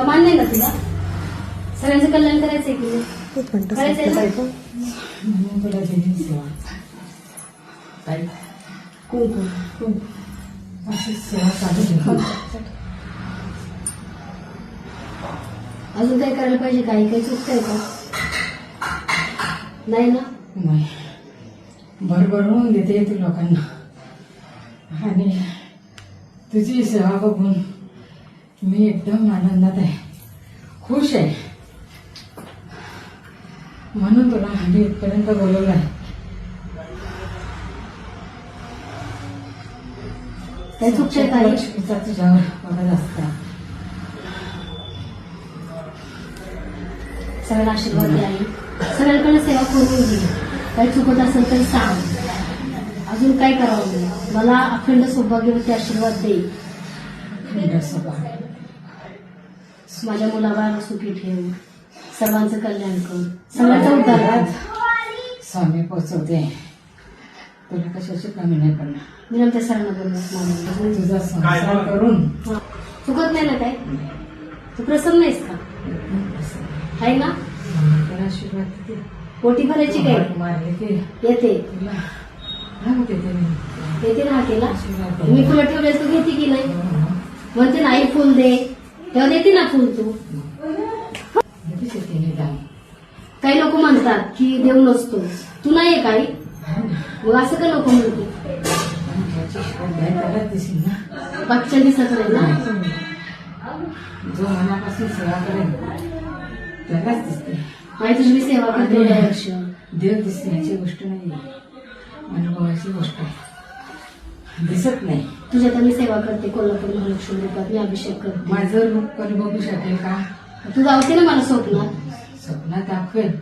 मान्य आहे ना तुला सगळ्यांचं कल्याण करायचंय की करायचंय सेवा सेवा अजून काय करायला पाहिजे काही काही चुकतंय का नाही ना? नाही. भरभरून देते तू लोकांना. आणि तुझी सेवा बघून मी एकदम आनंदात आहे. खुश आहे. म्हणून तुला आम्ही इथपर्यंत बोलवलं आहे काही चुकतंय काही लक्ष्मीचा तुझ्यावर बघत आशीर्वाद द्या आई. सगळ्यांकडे सेवा करून घे. काही चुकत असेल तर सांग. अजून काय करावं मला अखंड सौभाग्यवती आशीर्वाद दे. माझ्या मुलाबाळाला सुखी ठेव. सर्वांचं कल्याण कर. सगळ्यांचा उद्धार स्वामी पोचवते तुला कशाची कमी नाही पडणार? मी नंतर सरांना बोलणार तुझा संसार करून. चुकत नाही ना काय तू प्रसन्न आहेस का? आहे ना? आशीर्वाद देते पोटी भरायची काय? मारले ते? येते तुला ना हाकेला मी फुलं ठेवले तू घेते की नाही? हो, हो. म्हणते नाही फुल दे. तेव्हा देते ना फुल तू. काही लोक म्हणतात की देव नसतो. तू नाही आहे काही. मग असं का लोक म्हणते? बाकीच्या दिसत नाही ना? जो मनापासून सेवा करेल त्यालाच दिसते माहिती तुझी सेवा करते देव दिसण्याची गोष्ट नाही अनुभवाची गोष्ट आहे. दिसत नाही. तुझ्या तर मी सेवा करते कोल्हापूर महालक्ष्मी रूपात मी अभिषेक करते. माझं रूप कोणी बघू शकेल का? तू जावते ना मला स्वप्नात? स्वप्नात दाखवेल.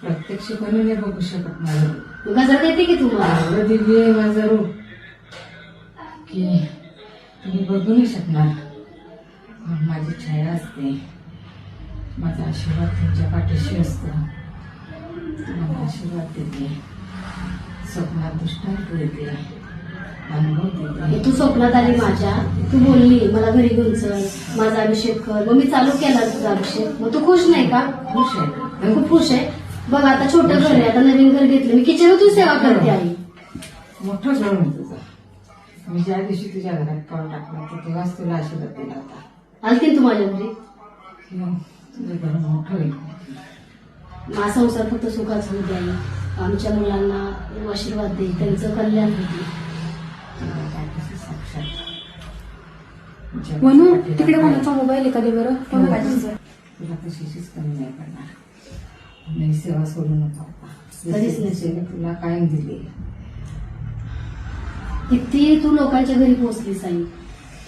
प्रत्यक्ष कोणी नाही बघू शकत माझं रूप. गजर देते की तुम्हाला एवढं दिव्य आहे माझं रूप. की तुम्ही बघू नाही शकणार. माझी छाया असते. माझा आशीर्वाद तुमच्या पाठीशी असतो. तुम्हाला आशीर्वाद देते. स्वप्नात दृष्टांत देते. तू स्वप्नात आली माझ्या. तू बोलली मला घरी घेऊन चल माझा अभिषेक कर. मग मी चालू केला तुझा अभिषेक. मग तू खुश नाही का? खुश आहे. खूप खुश आहे. बघ आता छोटं घर आहे आता नवीन घर घेतलं. मी किचन तू सेवा करते आई. मोठं घर आहे तुझं. मी ज्या दिवशी तुझ्या घरात पाऊल टाकलं तेव्हाच तुला आशीर्वाद दिला होता. आलती तू माझ्या घरी? किंवा तुझं घर मोठं होईल माझा संसार फक्त सुखाचा होऊ. आमच्या मुलांना आशीर्वाद दे त्यांचं कल्याण होते. म्हणून तिकडे? कोणाचा मोबाईल एखादी बरं कोणा पाहिजे तुला कशाचीच कमी नाही पडणार. मी सेवा सोडू नको. कधीच नाही. सेवा तुला कायम दिली. किती तू लोकांच्या घरी पोहोचलीस आई.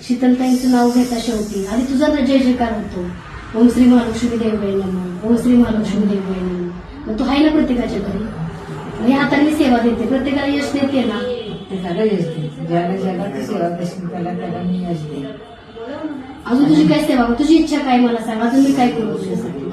शीतलताईंचं नाव घेता शेवटी. आणि तुझा ना जय जयकार होतो. ओम श्री महालक्ष्मी देवबाई नमः. ओम श्री महालक्ष्मी देवबाई नमः. मग तू आहे ना प्रत्येकाच्या घरी? मी हाताने सेवा देते. प्रत्येकाला यश देते ना? ते त्याला यश दे ज्याला ज्याला सेवा देशील त्याला त्याला मी यश दे अजून तुझी काय सेवा? तुझी इच्छा काय मला सांग? अजून मी काय करू तुझ्यासाठी?